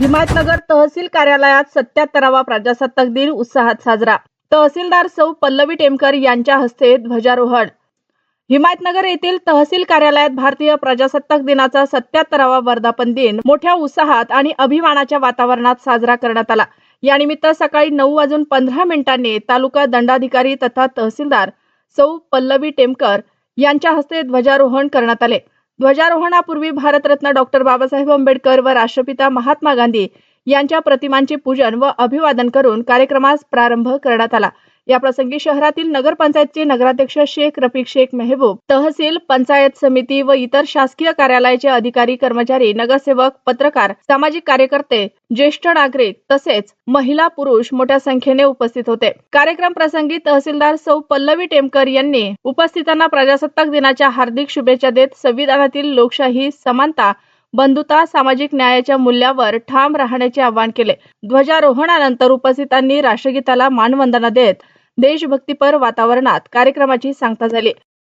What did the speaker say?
हिमायतनगर तहसील कार्यालयात सत्याहत्तरावा प्रजासत्ताक दिन उत्साहात साजरा. तहसीलदार सौ पल्लवी टेमकर यांच्या हस्ते ध्वजारोहण. हिमायतनगर येथील तहसील कार्यालयात भारतीय प्रजासत्ताक दिनाचा सत्याहत्तरावा वर्धापन दिन मोठ्या उत्साहात आणि अभिमानाच्या वातावरणात साजरा करण्यात आला. यानिमित्त सकाळी नऊ वाजून पंधरा मिनिटांनी तालुका दंडाधिकारी तथा तहसीलदार सौ पल्लवी टेमकर यांच्या हस्ते ध्वजारोहण करण्यात आले. ध्वजारोहणापूर्वी भारतरत्न डॉक्टर बाबासाहेब आंबेडकर व राष्ट्रपिता महात्मा गांधी यांच्या प्रतिमांचे पूजन व अभिवादन करून कार्यक्रमास प्रारंभ करण्यात आला. या प्रसंगी शहरातील नगरपंचायतचे नगराध्यक्ष शेख रफिक शेख मेहबूब तहसील पंचायत समिती व इतर शासकीय कार्यालयाचे अधिकारी कर्मचारी नगरसेवक पत्रकार सामाजिक कार्यकर्ते ज्येष्ठ नागरिक तसेच महिला पुरुष मोठ्या संख्येने उपस्थित होते. कार्यक्रम प्रसंगी तहसीलदार सौ पल्लवी टेमकर यांनी उपस्थितांना प्रजासत्ताक दिनाच्या हार्दिक शुभेच्छा देत संविधानातील लोकशाही समानता बंधुता सामाजिक न्यायाच्या मूल्यावर ठाम राहण्याचे आवाहन केले. ध्वजारोहणानंतर उपस्थितांनी राष्ट्रगीताला मानवंदना देत देशभक्तीपर वातावरणात कार्यक्रमाची सांगता झाली.